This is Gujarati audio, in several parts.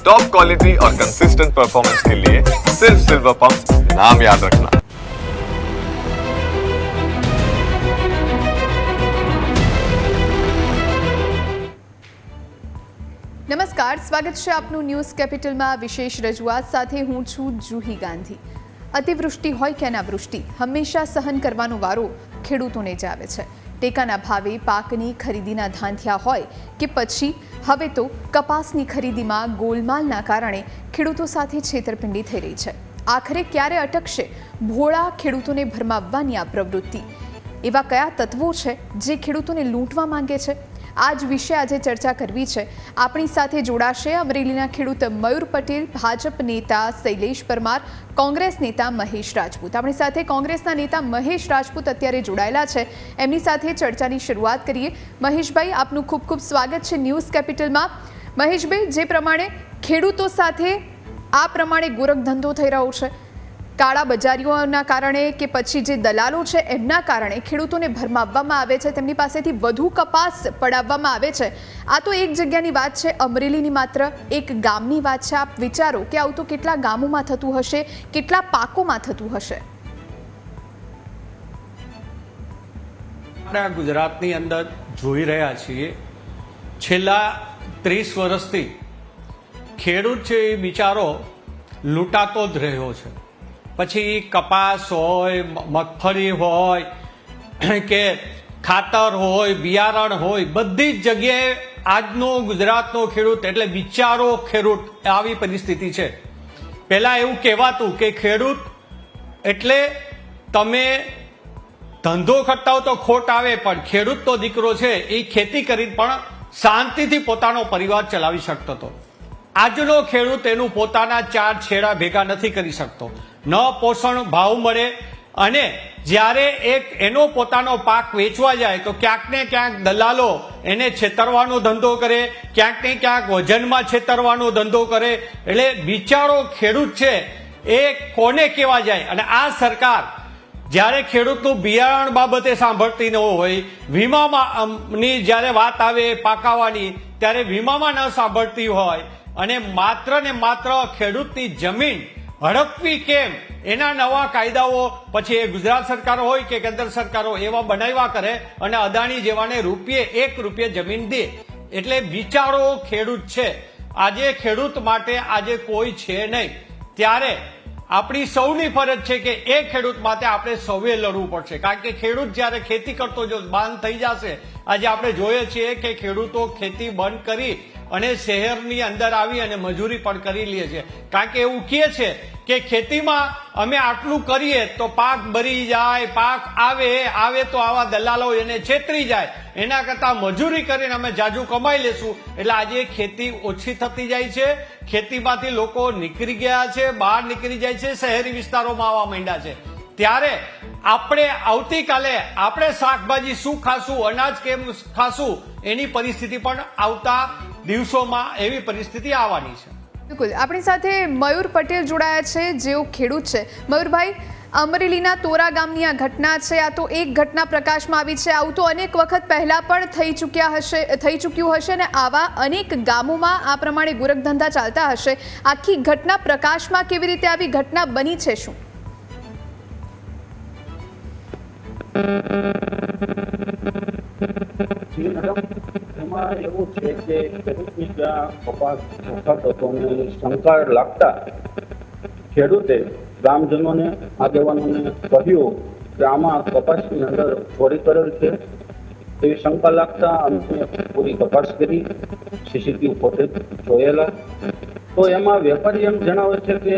टॉप क्वालिटी और कंसिस्टेंट परफॉर्मेंस के लिए सिर्फ सिल्वर पंप नाम याद रखना નમસ્કાર સ્વાગત છે આપનું ન્યૂઝ કેપિટલમાં વિશેષ રજૂઆત સાથે હું છું જુહી ગાંધી અતિવૃષ્ટિ હોય કે અનાવૃષ્ટિ હંમેશા સહન કરવાનો વારો ખેડૂતોને જ આવે છે ટેકાના ભાવે પાકની ખરીદીના ધાંધિયા હોય કે પછી હવે તો કપાસની ખરીદીમાં ગોલમાલના કારણે ખેડૂતો સાથે છેતરપિંડી થઈ રહી છે. આખરે ક્યારે અટકશે? ભોળા ખેડૂતોને ભરમાવવાની આ પ્રવૃત્તિ. એવા કયા તત્વો છે જે ખેડૂતોને લૂંટવા માંગે છે? આ જ વિશે આજે ચર્ચા કરવી છે. આપણી સાથે જોડાશે અમરેલીના ખેડૂત મયુર પટેલ, ભાજપ નેતા શૈલેષ પરમાર, કોંગ્રેસ નેતા મહેશ રાજપૂત. આપણી સાથે કોંગ્રેસના નેતા મહેશ રાજપૂત અત્યારે જોડાયેલા છે. એમની સાથે ચર્ચાની શરૂઆત કરીએ. મહેશભાઈ, આપનું ખૂબ ખૂબ સ્વાગત છે ન્યૂઝ કેપિટલમાં. મહેશભાઈ, જે પ્રમાણે ખેડૂતો સાથે આ પ્રમાણે ગોરખધંધો થઈ રહ્યો છે કાળા બજારીઓના કારણે કે પછી જે દલાલો છે, એમના કારણે ખેડૂતોને ભરમાવવામાં આવે છે, તેમની પાસેથી વધુ કપાસ પડાવવામાં આવે છે. આ તો એક જગ્યાની વાત છે, અમરેલીની માત્ર એક ગામની વાત છે. આપ વિચારો કે આવું તો કેટલા ગામોમાં થતું હશે, કેટલા પાકોમાં થતું હશે? આપણે ગુજરાતની અંદર જોઈ રહ્યા છીએ, છેલ્લા ત્રીસ વર્ષથી ખેડૂત છે એ બિચારો લૂંટાતો જ રહ્યો છે. પછી કપાસ હોય મગફળી હોય, કે ખાતર હોય, બિયારણ હોય, બધી જ જગ્યાએ આજનો ગુજરાતનો ખેડૂત એટલે બિચારો ખેડૂત આવી પરિસ્થિતિ છે. પહેલાં એવું કહેવાતું કે ખેડૂત એટલે તમે ધંધો કરતા તો ખોટ આવે, પણ ખેડૂત તો દીકરો છે, એ ખેતી કરી પણ શાંતિથી પોતાનો પરિવાર ચલાવી શકતો હતો. આજનો ખેડૂત એનું પોતાના ચાર છેડા ભેગા નથી કરી શકતો. ન પોષણ ભાવ મળે અને જ્યારે એક એનો પોતાનો પાક વેચવા જાય તો ક્યાંક ને ક્યાંક દલાલો એને છેતરવાનો ધંધો કરે, ક્યાંક ને ક્યાંક વજનમાં છેતરવાનો ધંધો કરે. એટલે બિચારો ખેડૂત છે એ કોને કહેવા જાય? અને આ સરકાર જ્યારે ખેડૂતનું બિયારણ બાબતે સાંભળતી ન હોય વીમામાંની જ્યારે વાત આવે પાકાવાની, ત્યારે વીમામાં ન સાંભળતી હોય અને માત્ર ને માત્ર ખેડૂતની જમીન હડપવી કેમ? એના નવા કાયદાઓ, પછી એ ગુજરાત સરકાર હોય કે કેન્દ્ર સરકાર એવા બનાવ્યા કરે અને અદાણી જેવાને રૂપિયે એક રૂપિયે જમીન દે. એટલે બિચારો ખેડૂત છે. આજે ખેડૂત માટે આજે કોઈ છે નહીં. ત્યારે આપણી સૌની ફરજ છે કે એ ખેડૂત માટે આપણે સૌએ લડવું પડશે. કારણ કે ખેડૂત જ્યારે ખેતી કરતો જો બંધ થઈ જશે, આજે આપણે જોઈએ છીએ કે ખેડૂતો ખેતી બંધ કરી અને શહેરની અંદર આવી અને મજૂરી પણ કરી લે છે. કારણ કે એવું કહે છે કે ખેતીમાં અમે આટલું કરીએ તો પાક બરી જાય, પાક આવે આવે તો આવા દલાલો એને છેતરી જાય. એના કરતા મજૂરી કરીને અમે જાજુ કમાઈ લેશું. એટલે આજે ખેતી ઓછી થતી જાય છે. ખેતીમાંથી લોકો નીકળી ગયા છે, બહાર નીકળી જાય છે, શહેરી વિસ્તારોમાં આવવા માંડ્યા છે. ત્યારે આપણે આવતીકાલે આપણે શાકભાજી શું ખાશું, અનાજ કેમ ખાશું, એની પરિસ્થિતિ પણ આવતા દિવસોમાં એવી પરિસ્થિતિ આવવાની છે. બિલકુલ. આપણી સાથે મયુર પટેલ જોડાયા છે, જેઓ ખેડૂત છે. મયુરભાઈ, અમરેલીના તોરા ગામની આ ઘટના છે, આ તો એક ઘટના પ્રકાશમાં આવી છે. આવું તો અનેક વખત પહેલા પણ થઈ ચૂક્યા હશે, થઈ ચૂક્યું હશે ને આવા અનેક ગામોમાં આ પ્રમાણે ગોરખધંધા ચાલતા હશે. આખી ઘટના પ્રકાશમાં કેવી રીતે આવી, ઘટના બની છે શું? Thank મેડમ એમાં એવું છે કે ખેડૂતની જ્યાં કપાસ વખત શંકા લાગતા ખેડૂતે ગ્રામજનોને આગેવાનોને કહ્યું કે આમાં કપાસની અંદર ચોરી કરેલ છે. એવી શંકા લાગતા અમે પૂરી તપાસ કરી સીસીટીવી ફોટેજ જોયેલા. તો એમાં વેપારી એમ જણાવે છે કે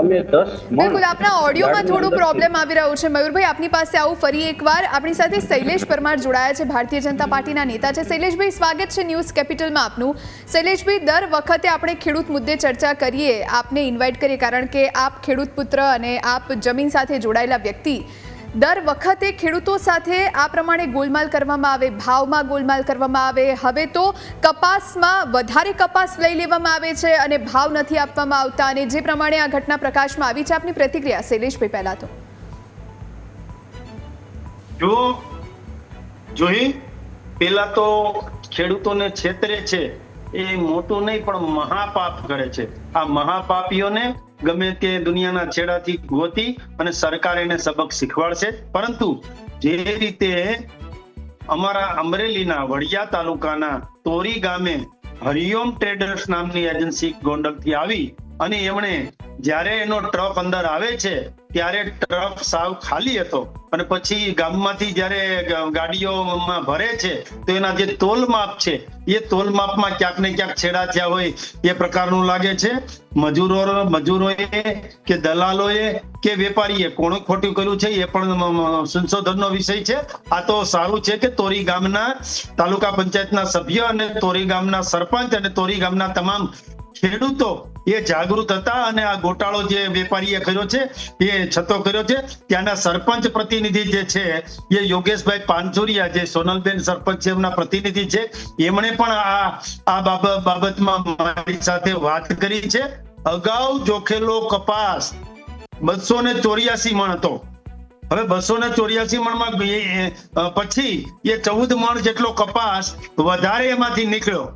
અમે દસ બિલકુલ આપના ઓડિયોમાં થોડું પ્રોબ્લેમ આવી રહ્યું છે. મયુરભાઈ આપની પાસે આવું ફરી એકવાર. આપણી સાથે શૈલેષ પરમાર જોડાયા છે ભારતીય જનતા પાર્ટીના નેતા છે. શૈલેષભાઈ સ્વાગત છે ન્યૂઝ કેપિટલમાં આપનું. શૈલેષભાઈ દર વખતે આપણે ખેડૂત મુદ્દે ચર્ચા કરીએ. આપને ઇન્વાઇટ કરીએ કારણ કે આપ ખેડૂત પુત્ર અને આપ જમીન સાથે જોડાયેલા વ્યક્તિ. દર વખતે ખેડૂતો સાથે આ પ્રમાણે ગોલમાલ કરવામાં આવે, ભાવમાં ગોલમાલ કરવામાં આવે. હવે તો કપાસમાં વધારે કપાસ લઈ લેવામાં આવે છે અને ભાવ નથી આપવામાં આવતા અને જે પ્રમાણે આ ઘટના પ્રકાશમાં આવી છે, આપની પ્રતિક્રિયા શૈલેષભાઈ પહેલા તો. જો, જોઈ પેલા તો ખેડૂતોને છેતરે છે. એ મોટું નહીં, પણ મહાપાપ કરે છે. આ મહાપાપીઓને ગમે તે દુનિયાના છેડાથી ગોતી અને સરકાર એને સબક શીખવાડશે. પરંતુ જે રીતે અમારા અમરેલીના વડિયા તાલુકાના તોરી ગામે હરિઓમ ટ્રેડર્સ નામની એજન્સી ગોંડલથી આવી અને એમણે જ્યારે એનો ટ્રક અંદર આવે છે, ત્યારે ટ્રક સાવ ખાલી હતો. અને પછી ગામમાંથી જ્યારે ગાડીઓમાં ભરે છે, તો એના જે તોલ માપ છે, એ તોલ માપમાં ક્યાંક ને ક્યાંક છેડા થયા હોય, એ પ્રકારનું લાગે છે. મજૂરો, મજૂરોએ કે દલાલોએ કે વેપારીએ, કોણે ખોટું કર્યું છે, એ પણ સંશોધનનો વિષય છે. આ તો સારું છે કે તોરી ગામના તાલુકા પંચાયતના સભ્ય અને તોરી ગામના સરપંચ અને તોરી ગામના તમામ ખેડૂતો એ જાગૃત હતા અને આ ગોટાળો જે વેપારીએ કર્યો છે, એ છતો કર્યો છે. ત્યાંના સરપંચ પ્રતિનિધિ જે છે, એ યોગેશભાઈ પાનસુરિયા જે સોનલબેન સરપંચ છે, એમના પ્રતિનિધિ છે. એમણે પણ આ આ બાબત બાબતમાં મારી સાથે વાત કરી છે. અગાઉ જોખેલો કપાસ બસો ને ચોર્યાસી મણ હતો. હવે બસો ને ચોર્યાસી મણમાં પછી એ ચૌદ મણ જેટલો કપાસ વધારે એમાંથી નીકળ્યો.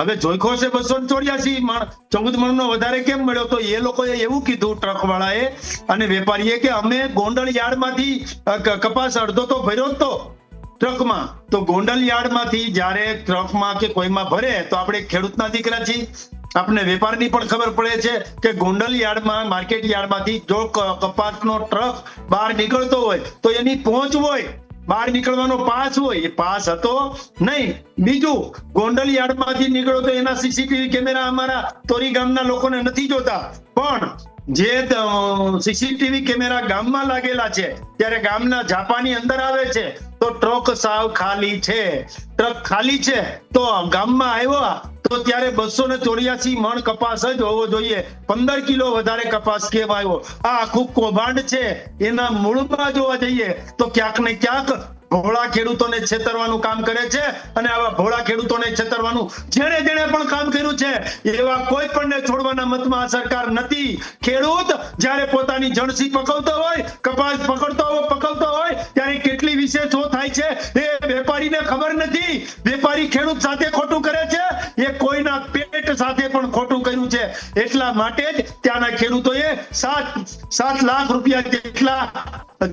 હવે જોઈખો છે બસો ચોર્યાસી, માણ ચૌદ મણ નો વધારે કેમ મળ્યો? તો એ લોકોએ એવું કીધું ટ્રક વાળાએ અને વેપારીએ કે અમે ગોંડલ યાર્ડમાંથી કપાસ અડધો તો ભર્યો જ તો ટ્રકમાં. તો ગોંડલ યાર્ડમાંથી જ્યારે ટ્રકમાં કે કોઈમાં ભરે, તો આપણે ખેડૂતના દીકરા છીએ. આપણે વેપારની પણ ખબર પડે છે કે ગોંડલ યાર્ડમાં, માર્કેટ યાર્ડમાંથી જો કપાસનો ટ્રક બહાર નીકળતો હોય, તો એની પહોંચ હોય. બહાર નીકળવાનો પાસ હોય, એ પાસ હતો નહીં. બીજું, ગોંડલ યાર્ડમાંથી નીકળો તો એના સીસીટીવી કેમેરા અમારા તોરી ગામના લોકોને નથી જોતા. પણ જે સીસીટીવી કેમેરા ગામમાં લાગેલા છે, ત્યારે ગામના ઝાપાની અંદર આવે છે, તો ટ્રક સાવ ખાલી છે. ટ્રક ખાલી છે, તો ગામમાં આવ્યો તો ત્યારે બસો ને ચોર્યાસી મણ કપાસ જ હોવો જોઈએ. પંદર કિલો વધારે કપાસ કેવાયો આ આખું કૌભાંડ છે. એના મૂળમાં જોવા જઈએ તો ક્યાંક ને ક્યાંક ભોળા ખેડૂતોને છેતરવાનું કામ કરે છે અને આવા ભોળા ખેડૂતોને છેતરવાનું જેણે જેણે પણ કામ કર્યું છે, એવા કોઈ પણ ને છોડવાના મતમાં આ સરકાર નથી. ખેડૂત જ્યારે પોતાની જણસી પકવતો હોય, કપાસ પકડતો હોય, પકવતો હોય, ત્યારે કેટલી વિશેષો થાય છે, એ વેપારીને ખબર નથી. વેપારી ખેડૂત સાથે ખોટું કરે છે, એ કોઈના પેટ સાથે પણ ખોટું કર્યું છે. એટલા માટે જ ત્યાંના ખેડૂતોએ સાત સાત લાખ રૂપિયા જેટલા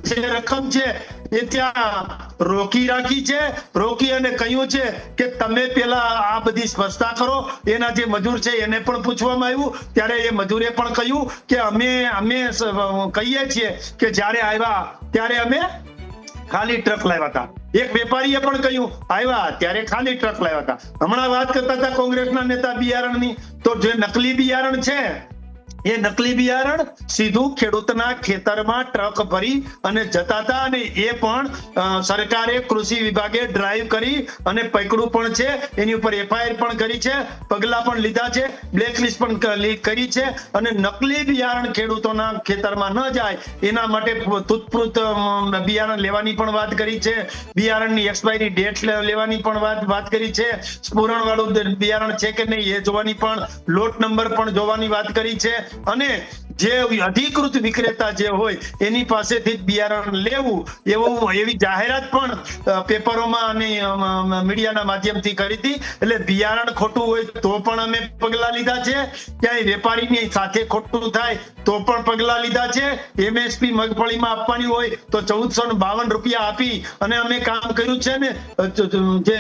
જે રકમ છે એ ત્યાં રોકી રાખી છે, રોકી અને કહ્યું છે કે તમે પેલા આ બધી સ્પષ્ટતા કરો, એના જે મજૂર છે એને પણ પૂછવામાં આવ્યું, ત્યારે એ મજૂરે પણ કહ્યું કે અમે અમે કહીએ છીએ કે જ્યારે આવ્યા, ત્યારે અમે ખાલી ટ્રક લાવ્યા હતા. એક વેપારીએ પણ કહ્યું, આવ્યા, ત્યારે ખાલી ટ્રક લાવ્યા હતા. હમણાં વાત કરતા હતા કોંગ્રેસના નેતા બિયારણની, તો જે નકલી બિયારણ છે એ નકલી બિયારણ સીધું ખેડૂતના ખેતરમાં ટ્રક ભરી અને જતા હતા અને એ પણ સરકારે કૃષિ વિભાગે ડ્રાઈવ કરી અને પકડું પણ છે. એની ઉપર એફઆઈઆર પણ કરી છે. પગલા પણ લીધા છે. બ્લેકલિસ્ટ પણ કરી છે. અને નકલી બિયારણ ખેડૂતોના ખેતરમાં ન જાય, એના માટે તૂતપૂત બિયારણ લેવાની પણ વાત કરી છે. બિયારણની એક્સપાયરી ડેટ લેવાની પણ વાત વાત કરી છે. સ્ફુરણ વાળું બિયારણ છે કે નહીં એ જોવાની પણ, લોટ નંબર પણ જોવાની વાત કરી છે. અને જે અધિકૃત વિક્રેતા જે હોય, એની પાસેથી જ બિયારણ લેવું એવું એવી જાહેરાત પણ પેપરોમાં અને મીડિયાના માધ્યમથી કરી હતી. એટલે બિયારણ ખોટું હોય તો પણ અમે પગલા લીધા છે. ક્યાંય વેપારીની સાથે ખોટું થાય તો પણ પગલા લીધા છે. એમએસપી મગફળીમાં આપવાની હોય તો ચૌદસો બાવન રૂપિયા આપી અને અમે કામ કર્યું છે ને જે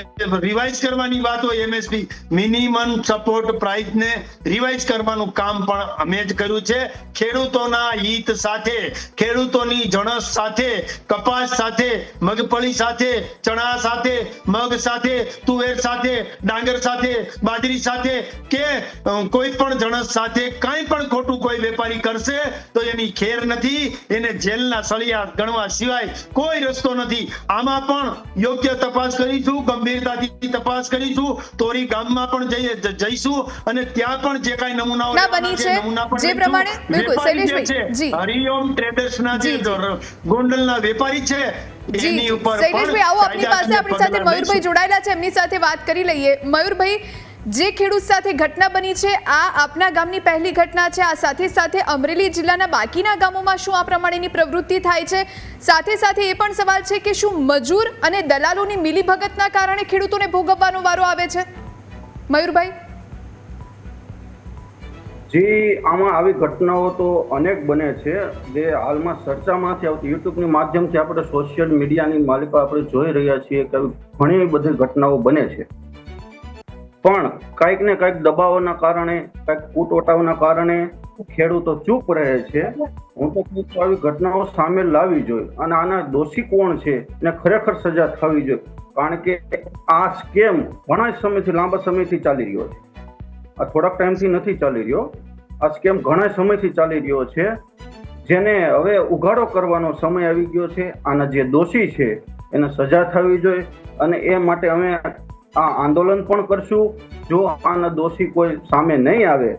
રિવાઇઝ કરવાની વાત હોય એમએસપી મિનિમમ સપોર્ટ પ્રાઇસને રિવાઇઝ કરવાનું કામ પણ અમે જ કર્યું છે. ખેડૂતોના હિત સાથે ખેડૂતોની જણસ સાથે કપાસ સાથે મગફળી સાથે ચણા સાથે મગ સાથે તુવેર સાથે ડાંગર સાથે બાજરી સાથે કે કોઈ પણ જણસ સાથે કાંઈ પણ ખોટું કોઈ વેપારી કરશે તો એની ખેર નથી એને જેલના સળિયા ગણવા સિવાય કોઈ રસ્તો નથી આમાં પણ યોગ્ય તપાસ કરીશું ગંભીરતાથી તપાસ કરીશું તોરી ગામમાં પણ જઈએ જઈશું અને ત્યાં પણ જે કાંઈ નમૂનાઓ બની છે. જે પ્રમાણે- બિલકુલ, શૈલેષભાઈ, જી. હરિઓમ ટ્રેડર્સના જે જી, જી. ર- ગોંડલના વેપારી છે એની ઉપર શૈલેષભાઈ આવો આપની પાસે આપણી સાથે મયુરભાઈ જોડાયેલા છે એમની સાથે વાત કરી લઈએ. મયુરભાઈ જે ખેડૂત સાથે ઘટના બની છે આ આપના ગામની પહેલી ઘટના છે આ સાથે સાથે અમરેલી જિલ્લાના બાકીના ગામોમાં શું આ પ્રમાણેની પ્રવૃત્તિ થાય છે? સાથે સાથે એ પણ સવાલ છે કે શું મજૂર અને દલાલોની મિલીભગતના કારણે ખેડૂતોને ભોગવવાનો વારો આવે છે? મયુરભાઈ? જી, આમાં આવી ઘટનાઓ તો અનેક બને છે. જે હાલમાં ચર્ચામાંથી આવતી યુટ્યુબની માધ્યમથી આપણે સોશિયલ મીડિયાની માલિકો આપણે જોઈ રહ્યા છીએ કે ઘણી બધી ઘટનાઓ બને છે. પણ કાંઈક ને કાંઈક દબાવોના કારણે, કાંઈક કૂટોટાવના કારણે ખેડૂતો ચૂપ રહે છે. હું તો કહું છું, આવી ઘટનાઓ સામે લાવવી જોઈએ. અને આના દોષી કોણ છે ને ખરેખર સજા થવી જોઈએ. કારણ કે આ સ્કેમ ઘણા સમયથી, લાંબા સમયથી ચાલી રહ્યો છે. આ થોડાક ટાઈમથી નથી ચાલી રહ્યો. આ સ્કેમ ઘણા સમયથી ચાલી રહ્યો છે? જેને હવે ઉઘાડો કરવાનો સમય આવી ગયો છે. આના જે દોષી છે, એને સજા થવી જોઈએ અને એ માટે અમે આ આંદોલન પણ કરશું. જો આના દોષી કોઈ સામે નહીં આવે,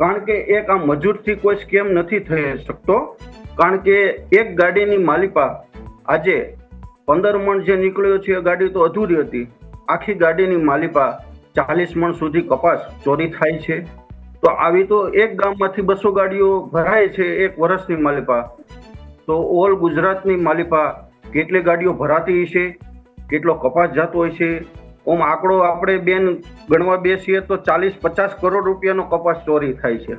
કારણ કે એક આ મજૂરથી કોઈ સ્કેમ નથી થઈ શકતો, કારણ કે એક ગાડીની માલિકા આજે પંદર મણ જે નીકળ્યો છે એ ગાડી તો અધૂરી હતી. આખી ગાડીની માલિકા ચાલીસ મણ સુધી કપાસ ચોરી થાય છે. તો આવી તો એક ગામમાંથી બસો ગાડીઓ ભરાય છે એક વર્ષની માલિકા તો ઓલ ગુજરાતની માલિકા કેટલી ગાડીઓ ભરાતી હશે? કેટલો કપાસ જતો હોય છે ઓમ આંકડો આપણે બેન ગણવા બેસીએ તો ચાલીસ પચાસ કરોડ રૂપિયાનો કપાસ ચોરી થાય છે.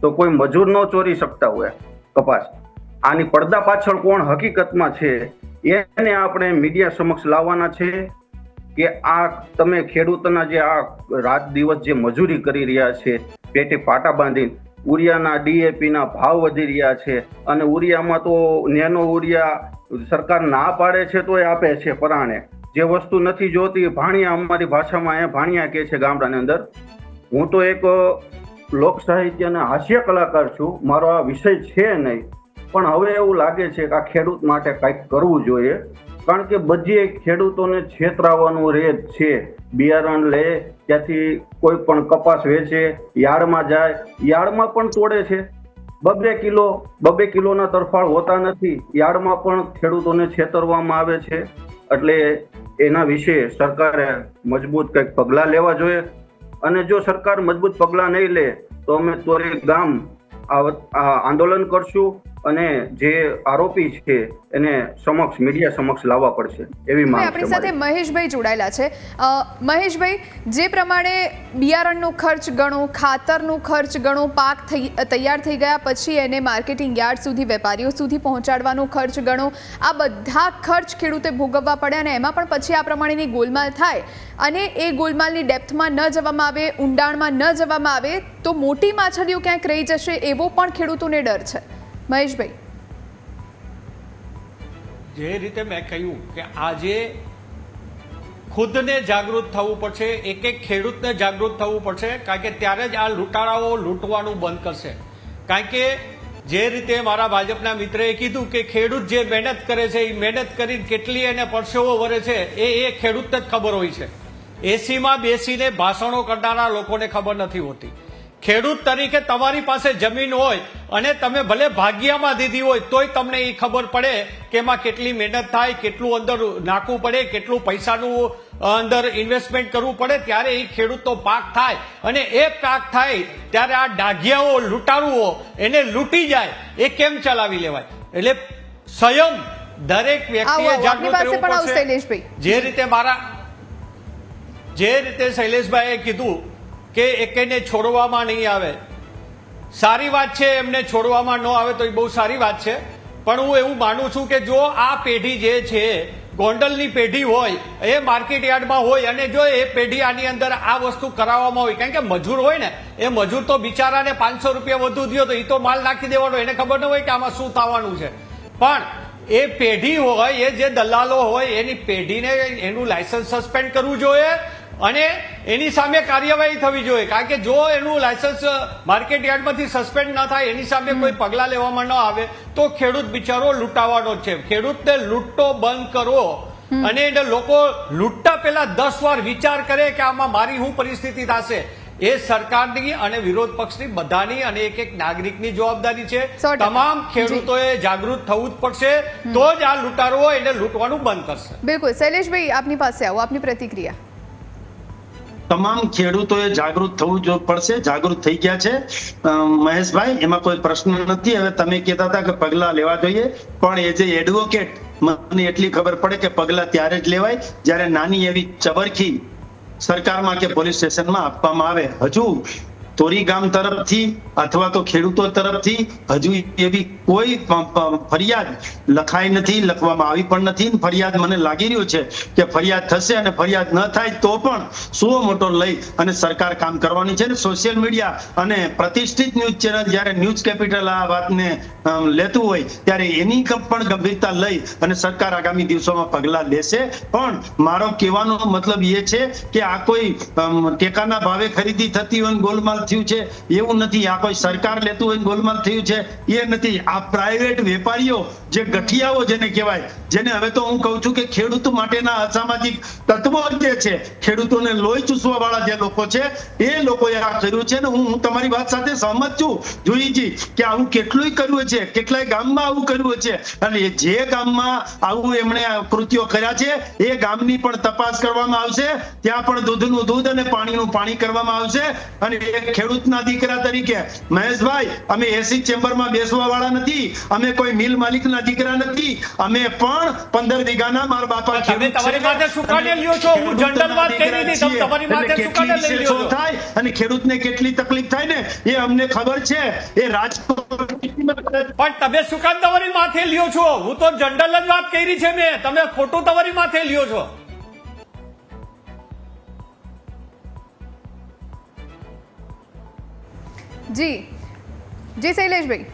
તો કોઈ મજૂર ન ચોરી શકતા હોય કપાસ. આની પડદા પાછળ કોણ હકીકતમાં છે? એને આપણે મીડિયા સમક્ષ લાવવાના છે. કે આ તમે ખેડૂતોના જે આ રાત દિવસ જે મજૂરી કરી રહ્યા છે, પેટે પાટા બાંધીને ઉરિયાના ડીએપીના ભાવ વધી રહ્યા છે અને ઉરિયામાં તો નેનો ઉરિયા સરકાર ના પાડે છે તો એ આપે છે પરાણે. જે વસ્તુ નથી જોતી, ભાણિયા અમારી ભાષામાં અહીંયા ભાણિયા કહે છે ગામડાની અંદર. હું તો એક લોક સાહિત્યના હાસ્ય કલાકાર છું, મારો આ વિષય છે નહીં. પણ હવે એવું લાગે છે કે આ ખેડૂત માટે કંઈક કરવું જોઈએ. કારણ કે બધી ખેડૂતોને છેતરાવાનું રે છે. બિયારણ લે, ત્યાંથી કોઈ પણ કપાસ વેચે, યાર્ડમાં જાય, યાર્ડમાં પણ તોડે છે. બબે કિલો, બબે કિલોના તરફાળ હોતા નથી. યાર્ડમાં પણ ખેડૂતોને છેતરવામાં આવે છે. એટલે એના વિશે સરકારે મજબૂત કંઈક પગલાં લેવા જોઈએ. અને જો સરકાર મજબૂત પગલાં નહીં લે, તો અમે તોરે ગામ આંદોલન કરશું. અને જે આરોપી છે એને સમક્ષ મીડિયા સમક્ષ લાવવા પડશે એવી માંગ છે આપણી સાથે મહેશભાઈ જોડાયેલા છે. મહેશભાઈ જે પ્રમાણે બિયારણનો ખર્ચ ગણો ખાતરનો ખર્ચ ગણો પાક થઈ તૈયાર થઈ ગયા પછી એને માર્કેટિંગ યાર્ડ સુધી વેપારીઓ સુધી પહોંચાડવાનો ખર્ચ ગણો આ બધા ખર્ચ ખેડૂતે ભોગવવા પડે અને એમાં પણ પછી આ પ્રમાણેની ગોલમાલ થાય. અને એ ગોલમાલની ડેપ્થમાં ન જવામાં આવે ઊંડાણમાં ન જવામાં આવે તો મોટી માછલીઓ ક્યાંક રહી જશે એવો પણ ખેડૂતોને ડર છે. મહેશભાઈ. જે રીતે મેં કહ્યું કે આજે ખુદને જાગૃત થવું પડશે, એક એક ખેડૂતને જાગૃત થવું પડશે, કારણ કે ત્યારે જ આ લૂંટારાઓ લૂંટવાનું બંધ કરશે. કારણ કે જે રીતે મારા ભાજપના મિત્રએ કીધું કે ખેડૂત જે મહેનત કરે છે એ મહેનત કરીને કેટલી એને પરસેવો વરે છે, એ એ ખેડૂતને જ ખબર હોય છે. એસીમાં બેસીને ભાષણો કરનારા લોકોને ખબર નથી હોતી. ખેડૂત તરીકે તમારી પાસે જમીન હોય અને તમે ભલે ભાગ્યામાં દીધી હોય તોય તમને એ ખબર પડે કે એમાં કેટલી મહેનત થાય કેટલું અંદર નાખવું પડે કેટલું પૈસાનું અંદર ઇન્વેસ્ટમેન્ટ કરવું પડે ત્યારે એ ખેડૂતનો પાક થાય. અને એ પાક થાય ત્યારે આ ડાઘિયાઓ લૂંટારુઓ એને લૂંટી જાય એ કેમ ચલાવી લેવાય? એટલે સ્વયં દરેક વ્યક્તિએ જાગૃત રહેવું પડશે. જે રીતે મારા જે રીતે શૈલેષભાઈએ કીધું કે એકેને છોડવામાં નહીં આવે. સારી વાત છે, એમને છોડવામાં ન આવે તો એ બહુ સારી વાત છે. પણ હું એવું માનું છું કે જો આ પેઢી જે છે, ગોંડલની પેઢી હોય, એ માર્કેટ યાર્ડમાં હોય અને જો એ પેઢી આની અંદર આ વસ્તુ કરાવવામાં હોય, કારણ કે મજૂર હોય ને, એ મજૂર તો બિચારાને પાંચસો રૂપિયા વધુ દો તો એ તો માલ નાખી દેવાનો, એને ખબર ન હોય કે આમાં શું થવાનું છે. પણ એ પેઢી હોય, એ જે દલાલો હોય, એની પેઢીને એનું લાયસન્સ સસ્પેન્ડ કરવું જોઈએ અને એની સામે કાર્યવાહી થવી જોઈએ. કારણ કે જો એનું લાયસન્સ માર્કેટ યાર્ડમાંથી સસ્પેન્ડ ન થાય એની સામે કોઈ પગલાં લેવામાં ન આવે તો ખેડૂત બિચારો લૂંટાવાનો છે. ખેડૂતને લૂંટો બંધ કરવો અને એને લોકો લૂંટતા પહેલા દસ વાર વિચાર કરે કે આમાં મારી શું પરિસ્થિતિ થશે. એ સરકારની અને વિરોધ પક્ષની બધાની અને એક એક નાગરિકની જવાબદારી છે. તમામ ખેડૂતોએ જાગૃત થવું જ પડશે. તો જ આ લૂંટારો એને લૂંટવાનું બંધ કરશે. બિલકુલ. શૈલેષભાઈ આપની પાસે આવો આપની પ્રતિક્રિયા. તમામ ખેડૂતોએ જાગૃત થવું જો પડશે, જાગૃત થઈ ગયા છે. મહેશભાઈ, એમાં કોઈ પ્રશ્ન નથી. હવે તમે કહેતા હતા કે પગલા લેવા જોઈએ. પણ એ જે એડવોકેટ મને એટલી ખબર પડે કે પગલા ત્યારે જ લેવાય જ્યારે નાની એવી ચબરખી સરકારમાં કે પોલીસ સ્ટેશનમાં આપવામાં આવે. હજુ તોરી ગામ તરફથી અથવા તો ખેડૂતો તરફથી હજુ એવી કોઈ ફરિયાદ લખાઈ નથી, લખવામાં આવી પણ નથી. ફરિયાદ મને લાગી રહ્યું છે કે ફરિયાદ થશે અને ફરિયાદ ન થાય તો પણ સુઓ મોટો લઈ અને સરકાર કામ કરવાની છે ને? સોશિયલ મીડિયા અને પ્રતિષ્ઠિત ન્યૂઝ ચેનલ જ્યારે ન્યૂઝ કેપિટલ આ વાતને લેતું હોય ત્યારે એની પણ ગંભીરતા લઈ અને સરકાર આગામી દિવસોમાં પગલાં લેશે. પણ મારો કહેવાનો મતલબ એ છે કે આ કોઈ ટેકાના ભાવે ખરીદી થતી હોય ગોલમાલ થયું છે, એવું નથી. આ કોઈ સરકાર લેતું હોય ગોલમાલ થયું છે, એ નથી. આ પ્રાઇવેટ વેપારીઓ જે ગઠિયાઓ જેને કહેવાય, જેને હવે તો હું કહું છું કે ખેડૂત માટેના અસામાજિક તત્વો જે છે, ખેડૂતોને લોહી ચૂસવા વાળા જે લોકો છે, એ લોકોએ આ કર્યું છે ને હું હું તમારી વાત સાથે સહમત છું. જોઈજી કે આવું કેટલું કર્યું છે કેટલાય ગામમાં આવું કર્યું છે. અને જે ગામમાં આવું એમણે કૃત્યો કર્યા છે એ ગામની પણ તપાસ કરવામાં આવશે. ત્યાં પણ દૂધનું દૂધ અને પાણીનું પાણી કરવામાં આવશે. અને એક ખેડૂતના દીકરા તરીકે મહેશભાઈ અમે એસી ચેમ્બરમાં બેસવા વાળા નથી. અમે કોઈ મિલ માલિકના દીકરા નથી. અમે પણ પંદર વીઘાના મારા બાપા ખેડૂત તમારી માથે શું લ્યો છો? હું જનરલ વાત કરી દીકરા તમે તમારી માથે એટલે શું કાઢી કેટલી લઈ લ્યો છો? થાય અને ખેડૂતને કેટલી તકલીફ થાય ને એ અમને ખબર છે. એ રાજકોટ પણ તમે શું કામ તમારી માથે લ્યો છો? હું તો જનરલ જ વાત કરી છે મેં. તમે ખોટું તમારી માથે લ્યો છો. જી. જી શૈલેષભાઈ.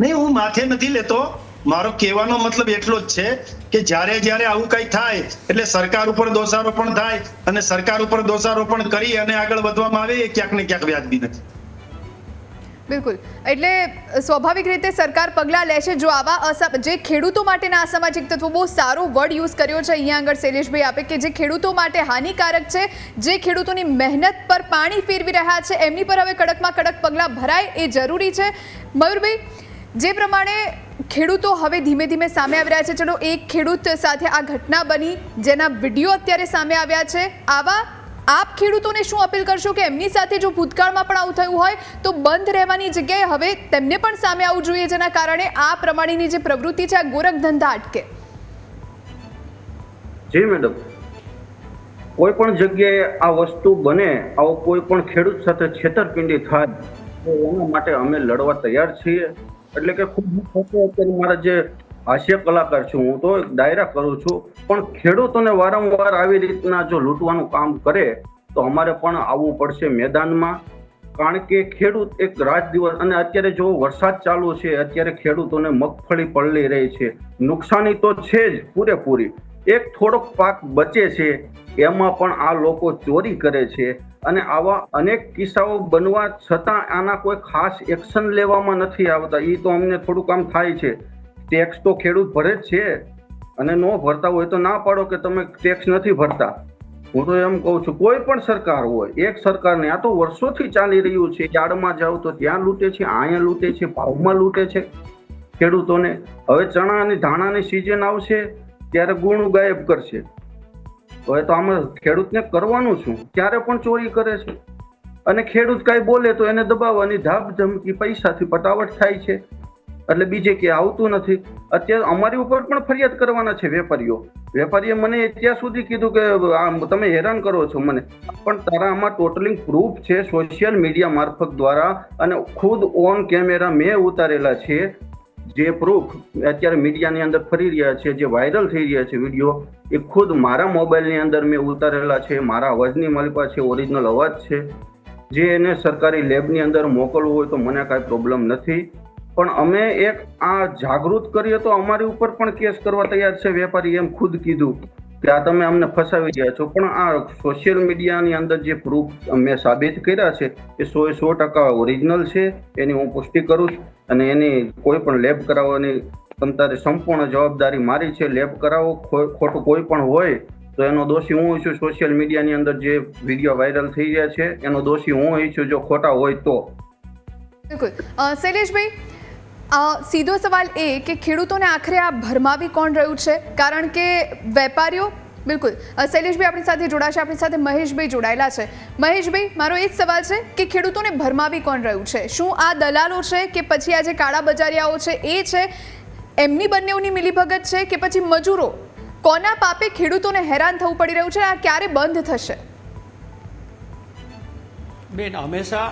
નહીં હું માથે નથી લેતો. મારો કહેવાનો મતલબ એટલો જ છે કે જ્યારે જ્યારે આવું કઈ થાય એટલે સરકાર ઉપર દોષારોપણ થાય અને સરકાર ઉપર દોષારોપણ કરી અને આગળ વધવામાં આવે એ ક્યાંક ને ક્યાંક વ્યાજબી નથી. બિલકુલ. એટલે સ્વાભાવિક રીતે સરકાર પગલાં લેશે જો આવા જે ખેડૂતો માટેના અસામાજિક તત્વો બહુ સારો વર્ડ યુઝ કર્યો છે અહીંયા આગળ શૈલેષભાઈ આપે કે જે ખેડૂતો માટે હાનિકારક છે, જે ખેડૂતોની મહેનત પર પાણી ફેરવી રહ્યા છે, એમની પર હવે કડકમાં કડક પગલાં ભરાય એ જરૂરી છે. મયુરભાઈ, જે પ્રમાણે ખેડૂતો હવે ધીમે ધીમે સામે આવી રહ્યા છે, ચલો એક ખેડૂત સાથે આ ઘટના બની, જેના વીડિયો અત્યારે સામે આવ્યા છે. આવા આપ ખેડૂતોને શું અપીલ કરશો કે એમની સાથે જો ભૂતકાળમાં પણ આવું થયું હોય, તો બંધ રહેવાની જગ્યાએ હવે તેમને પણ સામે આવવું જોઈએ, જેના કારણે આ પ્રમાણેની જે પ્રવૃત્તિ છે, આ ગોરખ ધંધા અટકે. જી, મેડમ. કોઈ પણ જગ્યાએ આ વસ્તુ બને, આવો કોઈ પણ ખેડૂત સાથે છેતરપિંડી થાય, તો એના માટે અમે લડવા તૈયાર છીએ. એટલે કે ખૂબ મારા જે હાસ્ય કલાકાર છું હું તો ડાયરા કરું છું. પણ ખેડૂતોને વારંવાર આવી રીતના જો લૂંટવાનું કામ કરે, તો અમારે પણ આવવું પડશે મેદાનમાં. કારણ કે ખેડૂત એક રાત દિવસ અને અત્યારે જો વરસાદ ચાલુ છે, અત્યારે ખેડૂતોને મગફળી પડલી રહી છે. નુકસાની તો છે જ પૂરેપૂરી. એક થોડોક પાક બચે છે, એમાં પણ આ લોકો ચોરી કરે છે. અને આવા અનેક કિસ્સાઓ બનવા છતાં આના કોઈ ખાસ એક્શન લેવામાં નથી આવતા. એ તો અમને થોડુંક આમ થાય છે. ટેક્સ તો ખેડૂત ભરે જ છે. અને ન ભરતા હોય તો ના પાડો કે તમે ટેક્સ નથી ભરતા. હું તો એમ કહું છું, કોઈ પણ સરકાર હોય, એક સરકારને, આ તો વર્ષોથી ચાલી રહ્યું છે, યાર્ડમાં જાવ તો ત્યાં લૂંટે છે, અહીંયા લૂંટે છે, ભાવમાં લૂંટે છે ખેડૂતોને. હવે ચણા અને ધાણાની સિઝન આવશે, ત્યારે ગુણ ગાયબ કરશે. હવે તો આમાં ખેડૂતને કરવાનું શું? ક્યારે પણ ચોરી કરે છે. અને ખેડૂત કાંઈ બોલે તો એને દબાવવાની ધાપ ધમકી પૈસાથી પટાવટ થાય છે. એટલે બીજે કે આવતું નથી. અત્યારે અમારી ઉપર પણ ફરિયાદ કરવાના છે વેપારીઓ. વેપારીએ મને ત્યાં સુધી કીધું કે તમે હેરાન કરો છો મને. પણ તારા આમાં ટોટલિંગ પ્રૂફ છે સોશિયલ મીડિયા મારફત દ્વારા અને ખુદ ઓન કેમેરા મેં ઉતારેલા છે જે પ્રૂફ. અત્યારે મીડિયાની અંદર ફરી રહ્યા છે, જે વાયરલ થઈ રહ્યા છે વીડિયો, એ ખુદ મારા મોબાઈલની અંદર મેં ઉતારેલા છે, મારા અવાજની મારી છે, ઓરિજિનલ અવાજ છે. જે એને સરકારી લેબની અંદર મોકલવું હોય તો મને કાંઈ પ્રોબ્લેમ નથી. પણ અમે એક આ જાગૃત કરીએ તો અમારી ઉપર પણ કેસ કરવા તૈયાર છે વેપારી એમ ખુદ કીધું કે આ તમે અમને ફસાવી ગયા છો. પણ આ સોશિયલ મીડિયાની અંદર જે પ્રૂફ મેં સાબિત કર્યા છે એ સો સો ટકા ઓરિજિનલ છે. એની હું પુષ્ટિ કરું છું અને એની કોઈ પણ લેબ કરાવવાની તમતારે સંપૂર્ણ જવાબદારી મારી છે. લેબ કરાવો ખોટું કોઈ પણ હોય તો એનો દોષી હું છું. સોશિયલ મીડિયાની અંદર જે વીડિયો વાયરલ થઈ રહ્યા છે એનો દોષી હું છું. જો ખોટા હોય તો. બિલકુલ. શૈલેષભાઈ સીધો સવાલ એ કે ખેડૂતોને આખરે આ ભરમાવી કોણ રહ્યું છે? કારણ કે વેપારીઓ, બિલકુલ શૈલેષભાઈ આપણી સાથે જોડાશે આપણી સાથે મહેશભાઈ જોડાયેલા છે. મહેશભાઈ, મારો એ જ સવાલ છે કે ખેડૂતોને ભરમાવી કોણ રહ્યું છે? શું આ દલાલો છે કે પછી આ જે કાળા બજારિયાઓ છે, એ છે? એમની બંનેઓની મિલીભગત છે કે પછી મજૂરો? કોના પાપે ખેડૂતોને હેરાન થવું પડી રહ્યું છે? આ ક્યારે બંધ થશે? બેન, હંમેશા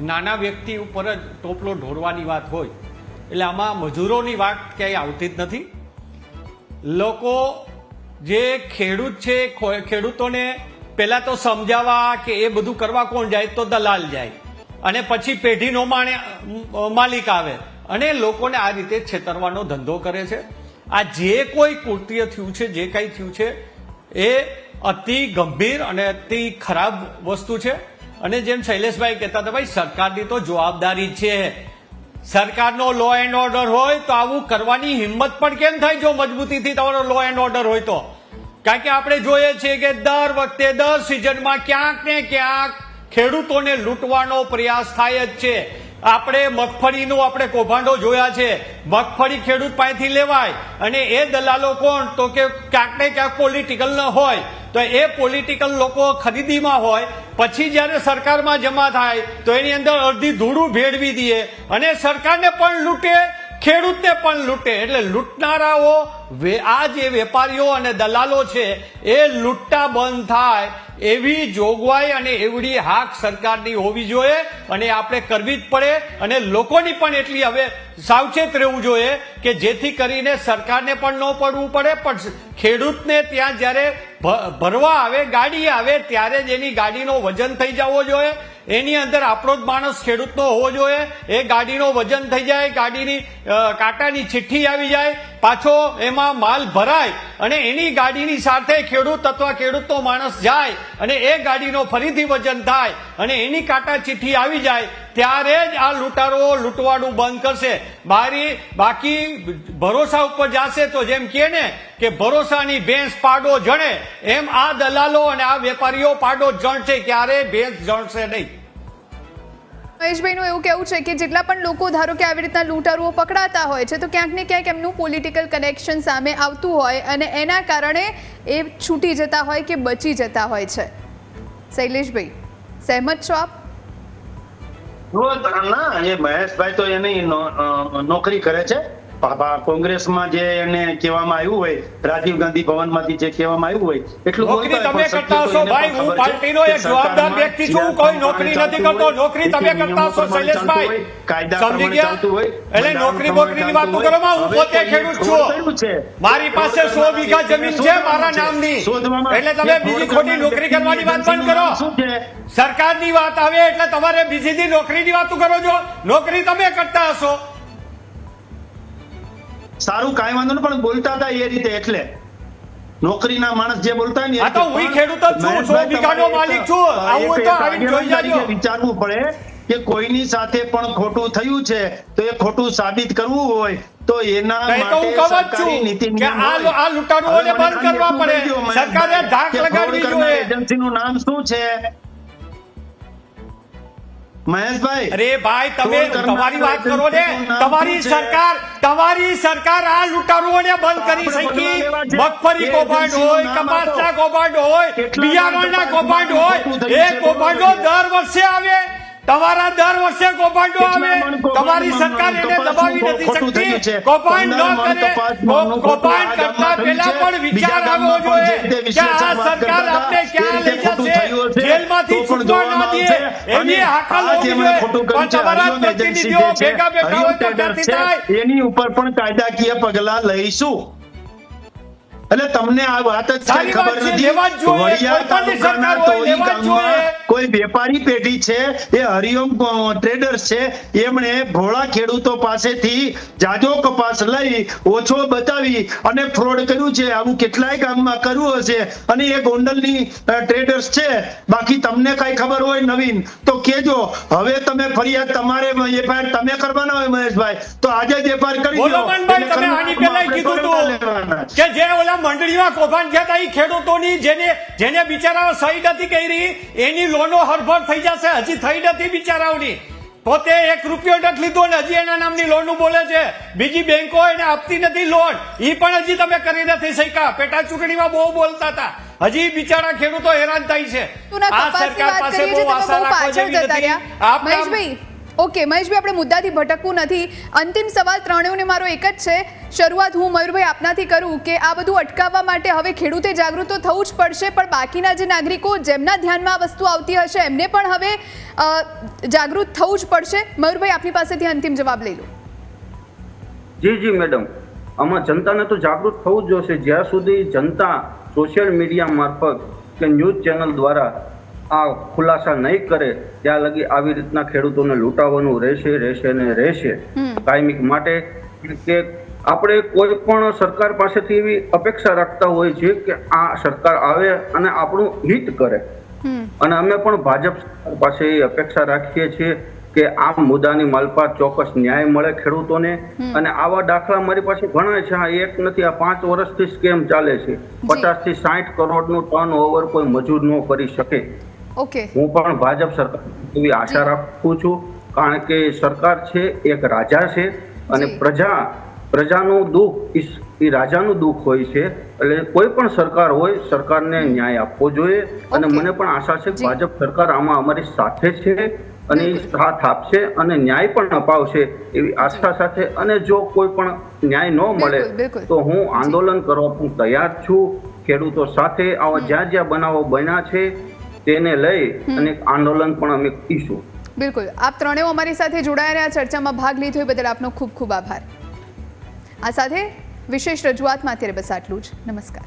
નાના વ્યક્તિ ઉપર જ ટોપલો ઢોરવાની વાત હોય, એટલે આમાં મજૂરોની વાત ક્યાંય આવતી જ નથી. લોકો જે ખેડૂત છે ખેડૂતોને પહેલાં તો સમજાવવા કે એ બધું કરવા કોણ જાય, તો દલાલ જાય. અને પછી પેઢીનો માણે માલિક આવે. અને લોકોને આ રીતે છેતરવાનો ધંધો કરે છે. આ જે કોઈ કૃત્ય થયું છે, જે કંઈ થયું છે, એ અતિ ગંભીર અને અતિ ખરાબ વસ્તુ છે. અને જેમ શૈલેષભાઈ કહેતા હતા, ભાઈ, સરકારની તો જવાબદારી છે. સરકારનો લો એન્ડ ઓર્ડર હોય તો આવું કરવાની હિંમત પણ કેમ થાય જો મજબૂતીથી તમારો લો એન્ડ ઓર્ડર હોય તો? કારણ કે આપણે જોઈએ છીએ કે દર વખતે, દર સિઝનમાં ક્યાંક ને ક્યાંક ખેડૂતોને લૂંટવાનો પ્રયાસ થાય જ છે. આપણે મગફળીનું આપણે કૌભાંડો જોયા છે. મગફળી ખેડૂત પાસેથી લેવાય અને એ દલાલો કોણ? તો કે ક્યાંક ને ક્યાંક પોલિટિકલ ન હોય. તો એ પોલિટિકલ લોકો ખરીદીમાં હોય, પછી જ્યારે સરકારમાં જમા થાય, તો એની અંદર અડધી ધૂળું ભેળવી દે અને સરકારને પણ લૂંટે, ખેડૂતને પણ લૂંટે. એટલે લૂંટનારાઓ આ જે વેપારીઓ અને દલાલો છે, એ લૂંટતા બંધ થાય. એવી જોગવાઈ અને એવડી હાક સરકારની હોવી જોઈએ અને આપણે કરવી જ પડે અને લોકોની પણ એટલી હવે સાવચેત રહેવું જોઈએ કે જેથી કરીને સરકારને પણ ન પડવું પડે, પણ ખેડૂતને ત્યાં જ્યારે ભરવા આવે, ગાડી આવે, ત્યારે જ એની ગાડીનો વજન થઈ જવો જોઈએ. એની અંદર આપણો જ માણસ ખેડૂતનો હોવો જોઈએ. એ ગાડીનો વજન થઈ જાય, ગાડીની કાંટાની ચિઠ્ઠી આવી જાય પાછો એમાં માલ ભરાય અને એની ગાડીની સાથે ખેડૂત અથવા ખેડૂતનો માણસ જાય અને એ ગાડીનો ફરીથી વજન થાય અને એની કાંટા ચિઠ્ઠી આવી જાય, ત્યારે જ આ લૂંટારો લૂંટવાનું બંધ કરશે. બારી બાકી ભરોસા ઉપર જાશે તો જેમ કહે ને કે ભરોસાની ભેંસ પાડો જણે, એમ આ દલાલો અને આ વેપારીઓ પાડો જણશે ક્યારે ભેંસ જણશે નહીં. મહેશભાઈનું એવું કહેવું છે કે જેટલા પણ લોકો ધારો કે આવી રીતના લૂંટારુઓ પકડાતા હોય છે, તો ક્યાંક ને ક્યાંક એમનું પોલિટિકલ કનેક્શન સામે આવતું હોય અને એના કારણે એ છૂટી જતા હોય કે બચી જતા હોય છે. શૈલેષભાઈ, સહેમત છો આપ? ના, એ મહેશભાઈ તો એની નોકરી કરે છે. કોંગ્રેસમાં જે એને કહેવામાં આવ્યું હોય રાજીવ ગાંધી ભવનમાંથી જે કહેવામાં આવ્યું હોય એટલું નોકરી તમે કરતા હશો ભાઈ હું પાર્ટીનો એક જવાબદાર વ્યક્તિ છું કોઈ નોકરી નથી કરતો નોકરી તમે કરતા હશો શૈલેષભાઈ. કાયદા સમજી ગયા? એટલે નોકરી બોકરીની વાતો. કરો હું પોતે ખેડૂત છે. મારી પાસે સો ફ્રોડ વીઘા જમીન છે મારા. નામની. એટલે તમે બીજી ખોટી નોકરી કરવાની વાત બંધ કરો. સરકારની વાત આવે એટલે તમારે બીજી નોકરીની વાતો કરો છો. નોકરી તમે કરતા હશો. સારું કાંઈ વાંધો નહીં પણ બોલતા હતા એ રીતે એટલે નોકરીના માણસ જે બોલતા ને તો. હું ખેડૂત જ છું, સો વીઘાનો માલિક છું. આવું તો આવીને જોઈ જાજો. વિચારવું પડે કે કોઈની સાથે પણ ખોટું થયું છે તો એ ખોટું સાબિત કરવું હોય તો એના માટે સરકારી નીતિ કે નિયમ આ આ લૂંટારુઓને બંધ કરવા પડે. સરકારે ધાક લગાડવી જોઈએ. એજન્સીનું નામ શું છે મહેશભાઈ અરે ભાઈ તમે તમારી વાત કરો ને. તમારી સરકાર તમારી સરકાર આ લૂંટારુઓને બંધ કરી શકી. મગફળી કૌભાંડ હોય કપાસના. કૌભાંડ હોય બિયારણના કૌભાંડ હોય એ કૌભાંડો દર વર્ષે આવે. તમારા દર વર્ષે કૌભાંડો આવે. તમારી સરકાર એને દબાવી નથી. શકતી. કૌભાંડ ન કરે. કૌભાંડ કરતા પહેલા પણ વિચાર આવ્યો જોઈએ કે આ સરકાર આપણે ક્યાં લઈ જશે? જેલમાંથી છૂટવા ના દે. એની હાકલ હોવી પણ તમારા પ્રતિનિધિઓ ભેગા બેઠા હોય તો થાય. એની ઉપર પણ કાયદાકીય પગલા લઈશું. એટલે તમને આ વાત જ કઈ ખબર નથી. વડિયા તાલુકાના જ ગામમાં કોઈ વેપારી પેઢી છે એ હરિઓમ ટ્રેડર્સ છે એમણે ભોળા ખેડૂતો પાસેથી જાજો કપાસ લઈ ઓછો બતાવી અને ફ્રોડ કર્યું છે. આવું કેટલાય ગામમાં કર્યું હશે. અને એ ગોંડલની ટ્રેડર્સ છે. બાકી તમને કઈ ખબર હોય નવીન તો કેજો હવે તમે ફરિયાદ તમારે એફઆઈઆર તમે કરવાના હોય મહેશભાઈ તો આજે જ એફઆઈઆર કરી દો. કે જે ઓલા મંડળીમાં કૌભાંડ થયા હતા. એ ખેડૂતોની જેને જેને બિચારાઓ સહી નથી કરી એની લોનો હરભર થઈ જશે. હજી થઈ નથી બિચારાઓની. પોતે એક રૂપિયો નથી લીધો અને હજી એના નામની લોન બોલે છે. બીજી બેંકો એને આપતી નથી લોન. એ પણ હજી તમે કરી નથી શક્યા. પેટા ચૂંટણીમાં બહુ બોલતા હતા. હજી બિચારા ખેડૂતો હેરાન થાય છે. આ સરકાર પાસે બહુ આશા રાખવા જેવી નથી. ઓકે, મહેશભાઈ, આપણે મુદ્દાથી ભટકવું નથી. અંતિમ સવાલ ત્રણેયને મારો એક જ છે. શરૂઆત હું મયુરભાઈ આપનાથી કરું કે આ બધું અટકાવવા માટે હવે ખેડૂતે જાગૃત તો થવું જ પડશે, પણ બાકીના જે નાગરિકો જેમના ધ્યાનમાં આ વસ્તુ આવતી હશે, એમને પણ હવે જાગૃત થવું જ પડશે. મયુરભાઈ, આપની પાસેથી અંતિમ જવાબ લઈ લો. જી જી, મેડમ. આમાં જનતાને તો જાગૃત થવું જ જોશે. જ્યાં સુધી જનતા સોશિયલ મીડિયા મારફત કે ન્યૂઝ ચેનલ દ્વારા આ ખુલાસા નહીં કરે ત્યાં લગી આવી રીતના ખેડૂતોને લૂંટાવાનું રહેશે રહેશે ને રહેશે. કાયમિક માટે કે આપણે કોઈ પણ સરકાર પાસેથી એવી અપેક્ષા રાખતા હોય છે કે આ સરકાર આવે અને આપણું હિત કરે. અને અમે પણ ભાજપ પાસે એ અપેક્ષા રાખીએ છીએ કે આ મુદ્દાની માલપાત ચોક્કસ ન્યાય મળે ખેડૂતોને. અને આવા દાખલા મારી પાસે ઘણા છે. આ એક નથી આ પાંચ વર્ષથી સ્કેમ ચાલે છે. પચાસથી સાઠ કરોડનું ટર્ન ઓવર કોઈ મજૂર ન કરી શકે. ઓકે હું પણ ભાજપ સરકાર એવી આશા રાખું છું કારણ કે સરકાર છે એક રાજા છે અને પ્રજા પ્રજાનું દુઃખ એ રાજાનું દુઃખ હોય છે એટલે કોઈ પણ સરકાર હોય સરકારને ન્યાય આપવો જોઈએ અને મને પણ આશા છે કે ભાજપ સરકાર આમાં અમારી સાથે છે અને. સાથ આપશે અને ન્યાય પણ અપાવશે એવી આસ્થા સાથે અને જો કોઈ પણ ન્યાય ન મળે. તો હું આંદોલન કરવા પણ તૈયાર છું. ખેડૂતો સાથે આવા જ્યાં જ્યાં બનાવો બન્યા છે તેને લઈ અને આંદોલન પણ અમે કરીશું. બિલકુલ. આપ ત્રણેય અમારી સાથે જોડાયા રહ્યા ચર્ચામાં ભાગ લીધો એ બદલ આપનો ખૂબ ખૂબ આભાર. આ સાથે વિશેષ રજૂઆતમાં અત્યારે બસ આટલું જ. નમસ્કાર.